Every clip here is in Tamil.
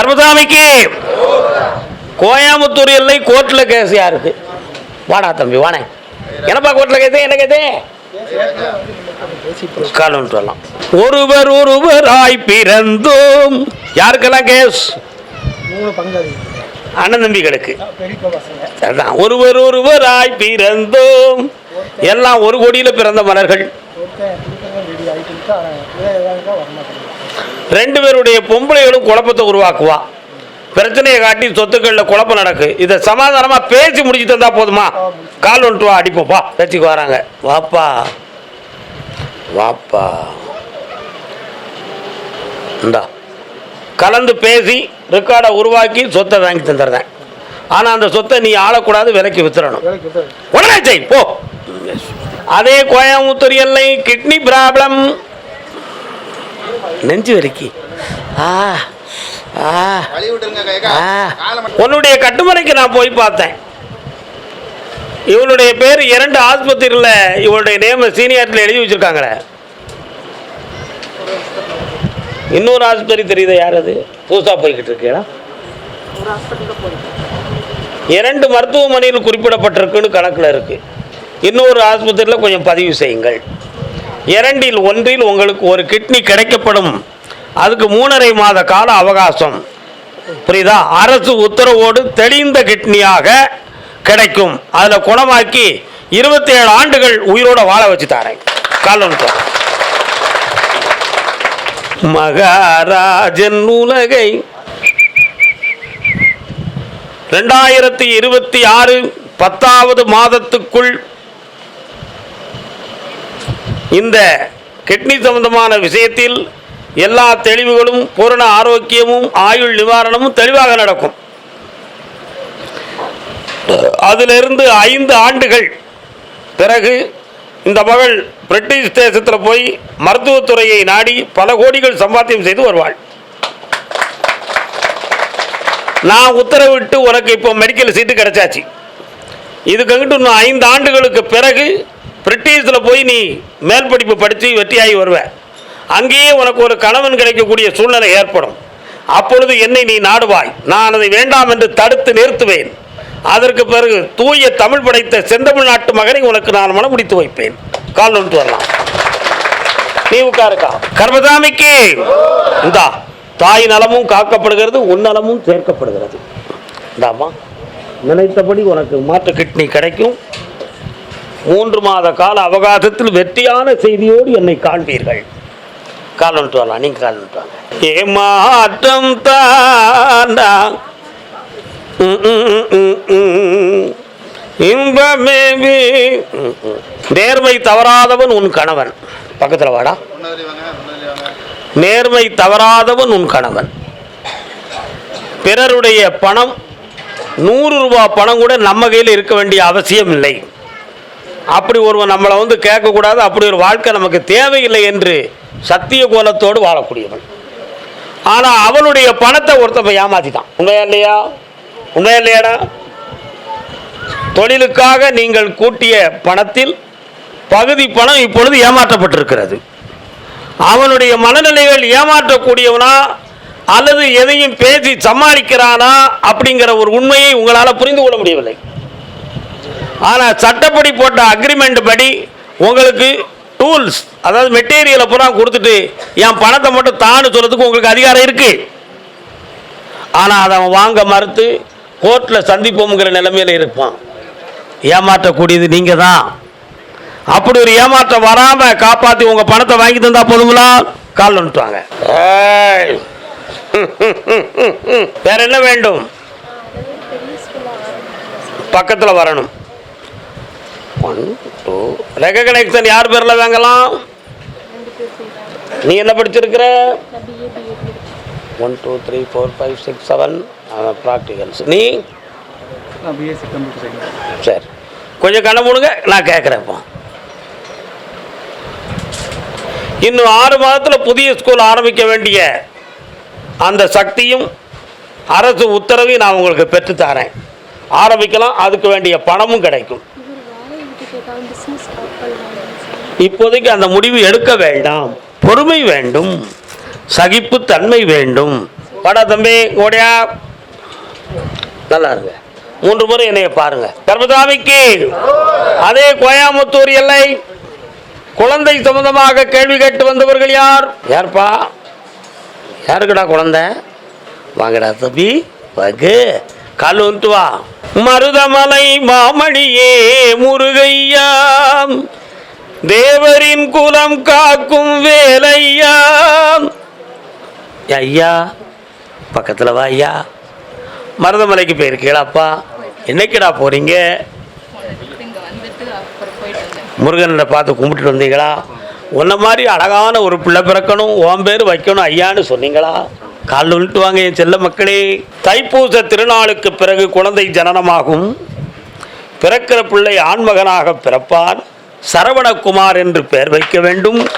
கர்மசாமிக்கு கோயம்புத்தூர் எல்லை கோர்ட்டில் கேஸ் யாருக்கு? வாடா தம்பி வானே என்னப்பா கோர்ட்டில் கேஸ்? என்ன கேஸ்? காலம் சொல்லலாம் ஒருவர் ஒருவராய் பிறந்தோம். யாருக்கெல்லாம் கேஸ்? அண்ணன் தம்பிகளுக்கு. அதான் ஒருவர் ஒருவராய் பிறந்தோம். எல்லாம் ஒரு கோடியில் பிறந்த மலர்கள். ரெண்டு பேருடைய பொம்பளைகளும் குழப்பத்தை உருவாக்குவா. பிரச்சனையை காட்டி சொத்துக்களில் குழப்பம் நடக்கு. இதை சமாதானமாக பேசி முடிச்சு தந்தா போதுமா? கால் ஒன்று வா அடிப்போம்ப்பா பேச்சுக்கு வராங்க. வாப்பா. வாப்பா. இந்தா. கலந்து பேசி ரெக்கார்டை உருவாக்கி சொத்தை வாங்கி தந்துடுறேன். ஆனால் அந்த சொத்தை நீ ஆளக்கூடாது விலைக்கு வித்துறணும். உடனே செய் போ. அதே கோயம்புத்தூர் எல்லை கிட்னி ப்ராப்ளம் நெஞ்சு வலிக்கு. ஆ ஆ. உன்னுடைய கட்டுமனைக்கு நான் போய் பார்த்தேன். இவளுடைய பேர் இரண்டு ஆஸ்பத்திரியில் இவளுடைய நேம சீனியரில் எழுதி வச்சுருக்காங்களே இன்னொரு ஆஸ்பத்திரி தெரியுதா யார் அது? புதுசாக போய்கிட்டு இருக்கீங்களா இரண்டு மருத்துவமனையில் குறிப்பிடப்பட்டிருக்குன்னு கணக்கில் இருக்குது இன்னொரு ஆஸ்பத்திரியில் கொஞ்சம் பதிவு செய்யுங்கள். இரண்டில் ஒன்றில் உங்களுக்கு ஒரு கிட்னி கிடைக்கப்படும். அதுக்கு மூணரை மாத கால அவகாசம். புரியுதா? அரசு உத்தரவோடு தெளிந்த கிட்னியாக கிடைக்கும். அதில் குணமாக்கி இருபத்தி ஏழு ஆண்டுகள் உயிரோட வாழ வச்சு தாரேன் காலம் மகாராஜன் உலகை ரெண்டாயிரத்தி இருபத்தி ஆறு பத்தாவது மாதத்துக்குள் இந்த கிட்னி சம்பந்தமான விஷயத்தில் எல்லா தெளிவுகளும் பூரண ஆரோக்கியமும் ஆயுள் நிவாரணமும் தெளிவாக நடக்கும். அதிலிருந்து ஐந்து ஆண்டுகள் பிறகு இந்த மகள் பிரிட்டிஷ் தேசத்தில் போய் மருத்துவத்துறையை நாடி பல கோடிகள் சம்பாத்தியம் செய்து வருவாள். நான் உத்தரவிட்டு உனக்கு இப்போ மெடிக்கல் சீட்டு கிடைச்சாச்சு. இதுக்கங்கிட்டு இன்னும் ஐந்து ஆண்டுகளுக்கு பிறகு பிரிட்டிஷில் போய் நீ மேல் படிப்பு படித்து வெற்றியாகி வருவ அங்கேயே உனக்கு ஒரு கணவன் கிடைக்கக்கூடிய சூழ்நிலை ஏற்படும். அப்பொழுது என்னை நீ நாடுவாய். நான் அதை வேண்டாம் என்று தடுத்து நிறுத்துவேன். அதற்கு பிறகு தூய தமிழ் படைத்த செந்தமிழ் நாட்டு மகனை உனக்கு நான் மனம் முடித்து வைப்பேன். கால் ஒன்று வரலாம். நீ உட்காருக்கா. கர்மதாமிக்கு இந்தா தாய் நலமும் காக்கப்படுகிறது உன் நலமும் சேர்க்கப்படுகிறது. இந்தாம்மா நினைத்தபடி உனக்கு மாற்று கிட்னி கிடைக்கும். மூன்று மாத கால அவகாசத்தில் வெற்றியான செய்தியோடு என்னை காண்பீர்கள். கால் வந்துட்டு வரலாம் நீங்க கால் வந்துட்டு வாங்க. ஏமாற்றம் தாண்டா. இன்பமே நேர்மை தவறாதவன் உன் கணவன். பக்கத்தில் வாடா. நேர்மை தவறாதவன் உன் கணவன். பிறருடைய பணம் நூறு ரூபா பணம் கூட நம்ம கையில் இருக்க வேண்டிய அவசியம் இல்லை. அப்படி ஒருவன் நம்மளை வந்து கேட்கக்கூடாது அப்படி ஒரு வாழ்க்கை நமக்கு தேவையில்லை என்று சத்திய கோலத்தோடு வாழக்கூடியவன். ஆனால் அவனுடைய பணத்தை ஒருத்தப்ப ஏமாத்திட்டான். உண்மையா இல்லையா உண்மையா இல்லையாடா தொழிலுக்காக நீங்கள் கூட்டிய பணத்தில் பகுதி பணம் இப்பொழுது ஏமாற்றப்பட்டிருக்கிறது. அவனுடைய மனநிலைகள் ஏமாற்றக்கூடியவனா அல்லது எதையும் பேசி சமாளிக்கிறானா அப்படிங்கிற ஒரு உண்மையை உங்களால் புரிந்து கொள்ள முடியவில்லை. ஆனால் சட்டப்படி போட்ட அக்ரிமெண்ட் படி உங்களுக்கு டூல்ஸ் அதாவது மெட்டீரியலை பூரா கொடுத்துட்டு என் பணத்தை மட்டும் தான்னு சொல்கிறதுக்கு உங்களுக்கு அதிகாரம் இருக்குது ஆனால் அதை அவன் வாங்க மறுத்து கோர்ட்டில் சந்திப்போம்ங்கிற நிலைமையில் இருப்பான். ஏமாற்றக்கூடியது நீங்கள் தான் அப்படி ஒரு ஏமாற்றம் வராமல் காப்பாற்றி உங்கள் பணத்தை வாங்கி தந்தா போதுங்களா? கால் வந்துட்டாங்க வேற என்ன வேண்டும்? பக்கத்தில் வரணும். ஒன் டூ ரெகக்னேஷன் யார் பேரில் வாங்கலாம்? நீ என்ன படிச்சிருக்கிற? One two three four five six seven practicals நீ? நான் பிஎஸ்சி கம்ப்யூட்டர் சயின்ஸ் சரி. கொஞ்சம் கண்ண மூடுங்க நான் கேட்குறேன் இப்போ. இன்னும் ஆறு மாதத்தில் புதிய ஸ்கூல் ஆரம்பிக்க வேண்டிய அந்த சக்தியும் அரசு உத்தரவையும் நான் உங்களுக்கு பெற்று தரேன். ஆரம்பிக்கலாம் அதுக்கு வேண்டிய பணமும் கிடைக்கும். இப்போதைக்கு அந்த முடிவு எடுக்க வேண்டாம். பொறுமை வேண்டும். சகிப்பு தன்மை வேண்டும். வாடா தம்பி ஓடியா. நல்லா இருங்க. மூன்று முறை என்னைய பாருங்க. கர்மசாமிக்கு அதே கோயாமுத்தூர் எல்லை. குழந்தை சம்பந்தமாக கேள்வி கேட்டு வந்தவர்கள் யார்? யார்ப்பா? யாருக்குடா குழந்தை? வாங்கடா தம்பி வாங்க. கலுந்துவா. மருதமலை மாமணியே முருகையா. தேவரின் குலம் காக்கும் வேலையா. ஐயா பக்கத்தில் வா ஐயா. மருதமலைக்கு போயிருக்கீங்களாப்பா என்னைக்குடா போறீங்க? முருகன் முருகனை பார்த்து கும்பிட்டுட்டு வந்தீங்களா? உன்ன மாதிரி அழகான ஒரு பிள்ளை பிறக்கணும் உன் பேர் வைக்கணும் ஐயான்னு சொன்னீங்களா? கால் விட்டு வாங்க என் செல்ல மக்களே. தைப்பூச திருநாளுக்கு பிறகு குழந்தை ஜனனமாகும். பிறக்கிற பிள்ளை ஆண்மகனாக பிறப்பான் சரவணகுமார் என்று பெயர் வைக்க வேண்டும்.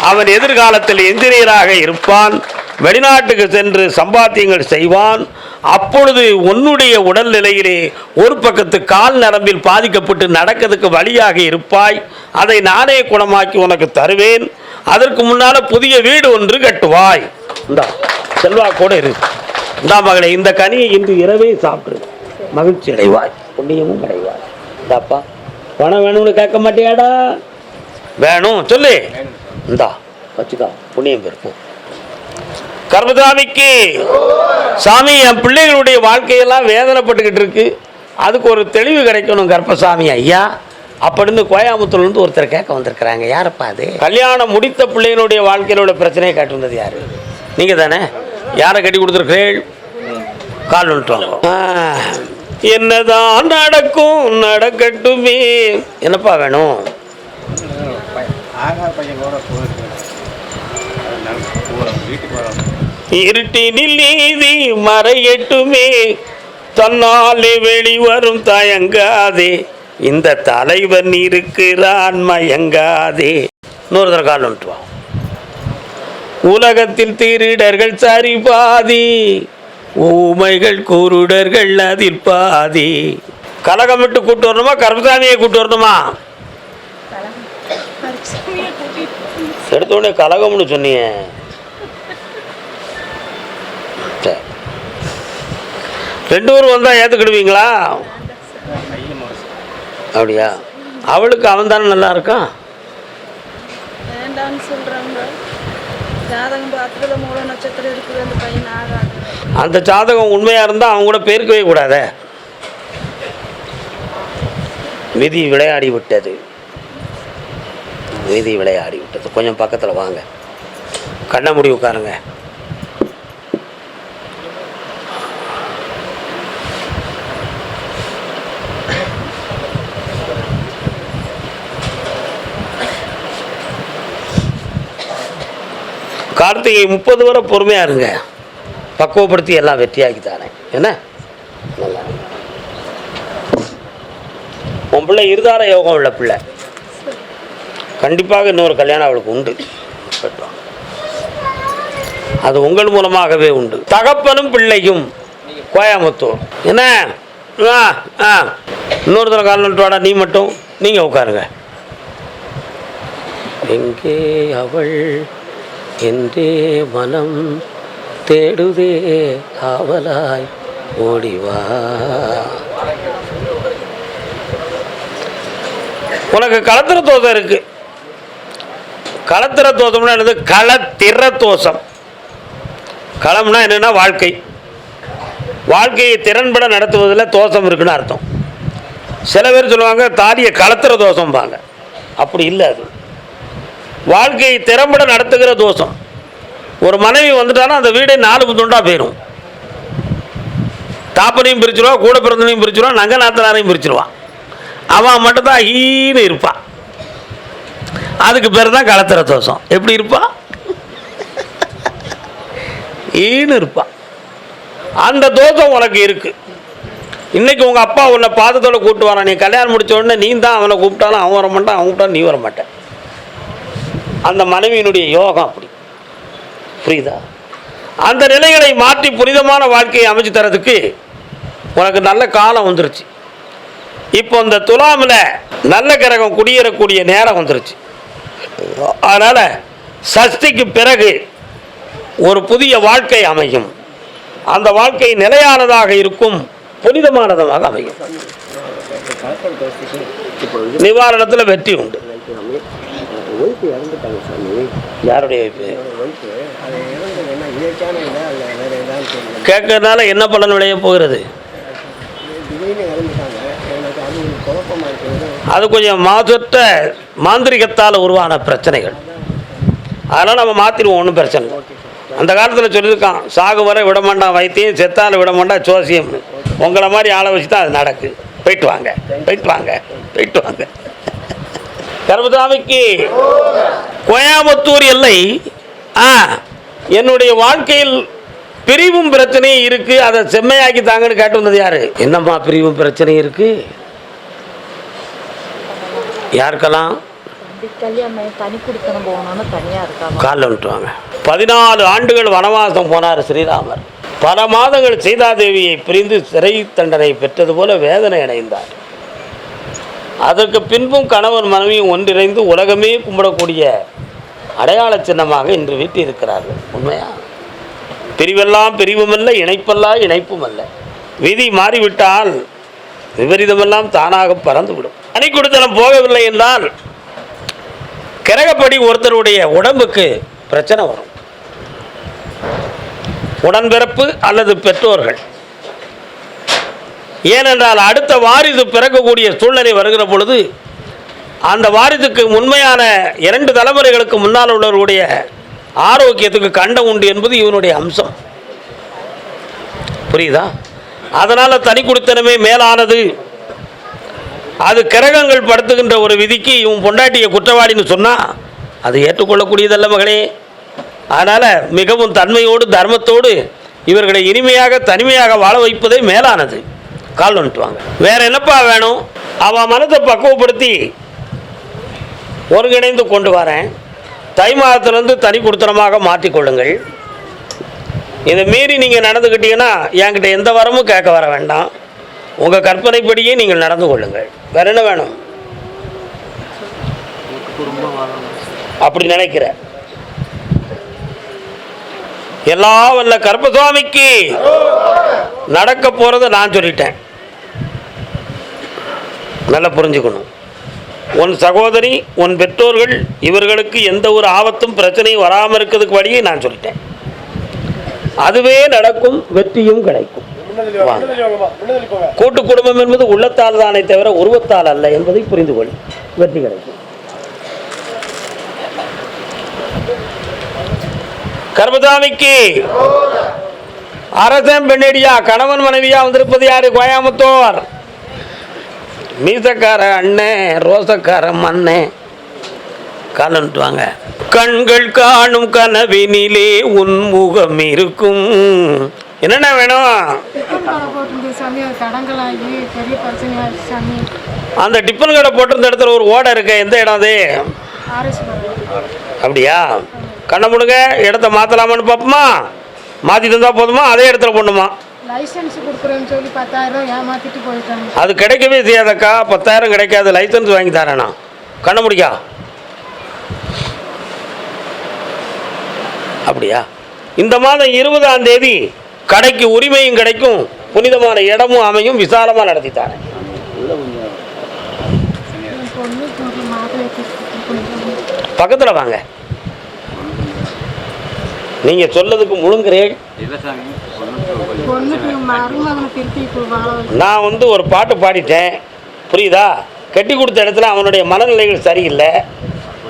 அவன் எதிர்காலத்தில் என்ஜினியராக இருப்பான். வெளிநாட்டுக்கு சென்று சம்பாத்தியங்கள் செய்வான். அப்பொழுது உன்னுடைய உடல்நிலையிலே ஒரு பக்கத்து கால் நரம்பில் பாதிக்கப்பட்டு நடக்கிறதுக்கு வழியாக இருப்பாய். அதை நானே குணமாக்கி உனக்கு தருவேன். அதற்கு முன்னால புதிய வீடு ஒன்று கட்டுவாய். இந்தா. செல்வாக்கோடு இரு. இந்தா மகளே இந்த கனியை இன்று இரவே சாப்பிடு. மகிழ்ச்சி அடைவாய் புண்ணியமும் அடைவாய். இந்தாப்பா பணம் வேணும்னு கேட்க மாட்டியாடா? வேணும் சொல்லு. இந்தா வச்சுக்கா புண்ணியம் பெருப்போம் கர்மசாமிக்கு சாமி என் பிள்ளைகளுடைய வாழ்க்கையெல்லாம் வேதனைப்பட்டுக்கிட்டு இருக்கு. அதுக்கு ஒரு தெளிவு கிடைக்கணும் கர்ப்பசாமி ஐயா. அப்படின்னு கோயம்புத்தூர்லேருந்து ஒருத்தர் கேட்க வந்திருக்கிறாங்க. யாரப்பா அது? கல்யாணம் முடித்த பிள்ளைகளுடைய வாழ்க்கையில் உள்ள பிரச்சனையை காட்டி வந்தது நீங்கள் தானே யாரை கட்டி கொடுத்துருக்கீள் கால் வந்துட்டு என்னதான் நடக்கும் நடக்கட்டுமே. என்னப்பா வேணும்? ஆகார் இருட்டினில் நீதி மறையட்டுமே. தன்னாலே வெளிவரும் தயங்காதே. இந்த தலைவன் இருக்கிறான் மயங்காதே. இன்னொரு தர கால் வந்துட்டு உலகத்தில் திருடர்கள் சரி பாதி ஊமைகள் குருடர்கள் அதில் பாதி. கலகமிட்டு கூட்டு வரணுமா? கருமசாமியை கூட்டு வரணுமா? எடுத்த உடனே கலகம்னு சொன்னீங்க ரெண்டு பேரும் வந்தால் ஏற்றுக்கிடுவீங்களா அப்படியா? அவளுக்கு அவன் தானே நல்லா இருக்கான்? சொல்றாங்க. ஜாதகம் பார்த்துட்டு மூல நட்சத்திரம் இருக்குது அந்த பையன் ஆகாது. அந்த ஜாதகம் உண்மையாக இருந்தால் அவங்க கூட பேருக்கவே கூடாதே. விதி விளையாடி விட்டது. விதி விளையாடி விட்டது. கொஞ்சம் பக்கத்தில் வாங்க. கண்ண முடி உட்காருங்க. கார்த்திகை முப்பது வரை பொறுமையாக இருங்க. பக்குவப்படுத்தி எல்லாம் வெற்றியாக்கி தானே என்ன? நல்லா உன் பிள்ளை இருதார யோகம் உள்ள பிள்ளை. கண்டிப்பாக இன்னொரு கல்யாணம் அவளுக்கு உண்டு. அது உங்கள் மூலமாகவே உண்டு. தகப்பனும் பிள்ளையும் கோயம்புத்தூர். என்ன? ஆ ஆ. இன்னொரு தடவை கால் வாடா நீ மட்டும். நீங்கள் உட்காருங்க. எங்கே அவள் என்றே மனம் தேடுதே காவலாய் ஓடிவா. உனக்கு களத்திர தோசம் இருக்கு. களத்திர தோசம்னா என்னது? களத்திர தோஷம் களம்னா என்னன்னா வாழ்க்கை. வாழ்க்கையை திறன்பட நடத்துவதில் தோஷம் இருக்குன்னு அர்த்தம். சில பேர் சொல்லுவாங்க தாலியை களத்திர தோஷம்பாங்க அப்படி இல்லை அது. வாழ்க்கையை திறம்பட நடத்துகிற தோஷம். ஒரு மனைவி வந்துட்டானா அந்த வீடே நாலு துண்டாக போயிடும் தாப்பனையும் பிரிச்சிருவா கூட பிறந்தனையும் பிரிச்சிருவா நங்க நாத்தனாரையும் பிரிச்சிருவான் அவன் மட்டும்தான் ஈன்னு இருப்பான் அதுக்கு பேர் தான் களத்திர தோஷம். எப்படி இருப்பான் ஈன்னு இருப்பான் அந்த தோஷம் உனக்கு இருக்குது இன்றைக்கி உங்கள் அப்பா உன்னை பாதத்தோட கூப்பிட்டு வரான். நீ கல்யாணம் முடித்த உடனே நீ தான் அவனை கூப்பிட்டாலும் அவன் வர மாட்டான் அவன் கூப்பிட்டாலும் நீ வர மாட்டேன். அந்த மனைவியினுடைய யோகம் அப்படி. புரியுதா? அந்த நிலைகளை மாற்றி புனிதமான வாழ்க்கையை அமைச்சு தரதுக்கு உனக்கு நல்ல காலம் வந்துருச்சு. இப்போ இந்த துலாமில் நல்ல கிரகம் குடியேறக்கூடிய நேரம் வந்துருச்சு. அதனால் சஷ்டிக்கு பிறகு ஒரு புதிய வாழ்க்கை அமையும். அந்த வாழ்க்கை நிலையானதாக இருக்கும் புனிதமானதாக அமையும். நிவாரணத்தில் வெற்றி உண்டு. ஒய்ஃபு இறந்துட்டாங்க சாமி. யாருடைய ஒய்ஃபு அது இறந்தது என்ன இயற்கையான இல்லை அல்ல வேறு ஏதாவது தெரியல. கேட்கறதுனால என்ன பலன் விளைய போகிறது? திடீர்னு இறந்துட்டாங்க. எனக்கு அது ஒரு குழப்பமாக இருக்குது. அது கொஞ்சம் மாசற்ற மாந்திரிகத்தால் உருவான பிரச்சனைகள். அதெல்லாம் நம்ம மாற்றிடுவோம் ஒன்றும் பிரச்சனை அந்த காலத்தில் சொல்லியிருக்கான் சாகு வரை விட மாட்டான் வைத்தியம் செத்தால விட மாட்டான் ஜோசியம்னு. உங்களை மாதிரி ஆளை வச்சு தான் அது நடக்கு. போயிட்டு வாங்க போயிட்டு வாங்க போயிட்டு வாங்க. கருமசாமிக்கு கோயாமுத்தூர் எல்லை. ஆ என்னுடைய வாழ்க்கையில் பிரிவும் பிரச்சனையும் இருக்கு. அதை செம்மையாக்கி தாங்கன்னு கேட்டு வந்தது யாரு? என்னம்மா பிரிவும் பிரச்சனை இருக்கு? யாருக்கெல்லாம்? காலில் விட்டுவாங்க பதினாலு ஆண்டுகள் வனவாசம் போனார் ஸ்ரீராமர். பல மாதங்கள் சீதாதேவியை பிரிந்து சிறை தண்டனை பெற்றது போல வேதனை அடைந்தார். அதற்கு பின்பும் கணவன் மனைவியும் ஒன்றிணைந்து உலகமே கும்பிடக்கூடிய அடையாள சின்னமாக இன்று வீட்டில் இருக்கிறார்கள் உண்மையா? பிரிவெல்லாம் பிரிவுமல்ல இணைப்பெல்லாம் இணைப்பும் அல்ல விதி மாறிவிட்டால் விபரீதமெல்லாம் தானாக பறந்துவிடும். அணி கொடுத்தனம் போகவில்லை என்றால் கிரகப்படி ஒருத்தருடைய உடம்புக்கு பிரச்சனை வரும். உடன்பிறப்பு அல்லது பெற்றோர்கள். ஏனென்றால் அடுத்த வாரிசு பிறக்கக்கூடிய சூழ்நிலை வருகிற பொழுது அந்த வாரிசுக்கு உண்மையான இரண்டு தலைமுறைகளுக்கு முன்னால் உள்ளவருடைய ஆரோக்கியத்துக்கு கண்டம் உண்டு என்பது இவனுடைய அம்சம். புரியுதா? அதனால் தனி குடித்தனமே மேலானது. அது கிரகங்கள் படுத்துகின்ற ஒரு விதிக்கு இவன் பொண்டாட்டிய குற்றவாளின்னு சொன்னால் அது ஏற்றுக்கொள்ளக்கூடியதல்ல மகளே. அதனால் மிகவும் தன்மையோடு தர்மத்தோடு இவர்களை இனிமையாக தனிமையாக வாழ வைப்பதே மேலானது. கால் வந்துட்டுவாங்க வேற என்னப்பா வேணும்? அவன் மனதை பக்குவப்படுத்தி ஒருங்கிணைந்து கொண்டு வரேன். தை மாதத்துலேருந்து தனி கொடுத்தனமாக மாற்றிக்கொள்ளுங்கள் இதை மீறி நீங்கள் நடந்துக்கிட்டீங்கன்னா என்கிட்ட எந்த வரமும் கேட்க வர வேண்டாம். உங்கள் கற்பனைப்படியே நீங்கள் நடந்து கொள்ளுங்கள். வேற என்ன வேணும்? அப்படி நினைக்கிற. எல்லா வல்ல கருப்பசுவாமிக்கு நடக்க போகிறத நான் சொல்லிட்டேன். நல்லா புரிஞ்சுக்கணும். உன் சகோதரி உன் பெற்றோர்கள் இவர்களுக்கு எந்த ஒரு ஆபத்தும் பிரச்சனையும் வராமல் இருக்கிறதுக்கு வழியை நான் சொல்லிட்டேன். அதுவே நடக்கும் வெற்றியும் கிடைக்கும். கூட்டு குடும்பம் என்பது உள்ளத்தால் தானே தவிர உருவத்தால் அல்ல என்பதை புரிந்து கொள். வெற்றி கிடைக்கும். கர்மதாமிக்கு அரசன் பெண்ணடியா கணவன் மனைவியா வந்திருப்பது யாரு? கோயாமுத்தோர் மீசக்கார அண்ணே ரோசக்கார மண்ணே. காலன்ட்டுவாங்க. கண்கள் காணும் கனவினிலே உன் முகம் இருக்கும். என்னென்ன வேணும்? அந்த டிஃபன் கடை போட்டிருந்த இடத்துல ஒரு ஓடை இருக்கு எந்த இடம் அது? அப்படியா? கண்ணை முடுங்க இடத்த மாற்றலாமான்னு பார்ப்போமா? மாற்றி தந்தா போதுமா? அதே இடத்துல போடணுமா? லைசன்ஸ் கொடுக்குறேன்னு சொல்லி பத்தாயிரம் ஏமாத்திட்டு போயிட்டாங்க. அது கிடைக்கவே செய்யாதக்கா. பத்தாயிரம் கிடைக்காது லைசன்ஸ் வாங்கி தரேனா. கண்ண முடிக்கா. அப்படியா? இந்த மாதம் இருபதாம் தேதி கடைக்கு உரிமையும் கிடைக்கும் புனிதமான இடமும் அமையும் விசாலமாக நடத்தி தரேன். பக்கத்தில் வாங்க. நீங்கள் சொல்லதுக்கு முழுங்குறேன் மருமகனை திருப்பி இப்போ வாழ வைக்க நான் வந்து ஒரு பாட்டு பாடிட்டேன். புரியுதா? கட்டி கொடுத்த இடத்துல அவனுடைய மனநிலைகள் சரியில்லை.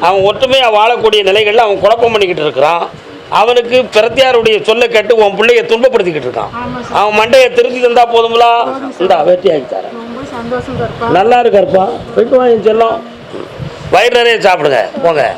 அவன் ஒற்றுமையாக வாழக்கூடிய நிலைகளில் அவன் குழப்பம் பண்ணிக்கிட்டு இருக்கிறான். அவனுக்கு பிரத்தியாருடைய சொல்லை கேட்டு உன் பிள்ளைய துன்பப்படுத்திக்கிட்டு இருக்கான். அவன் மண்டையை திருத்தி தந்தா போதுங்களா இந்த வெற்றி ஆகி தரேன். நல்லா இருக்காருப்பா. போயிட்டு வாங்க செல்லம். வயிறு நிறைய சாப்பிடுங்க. போங்க.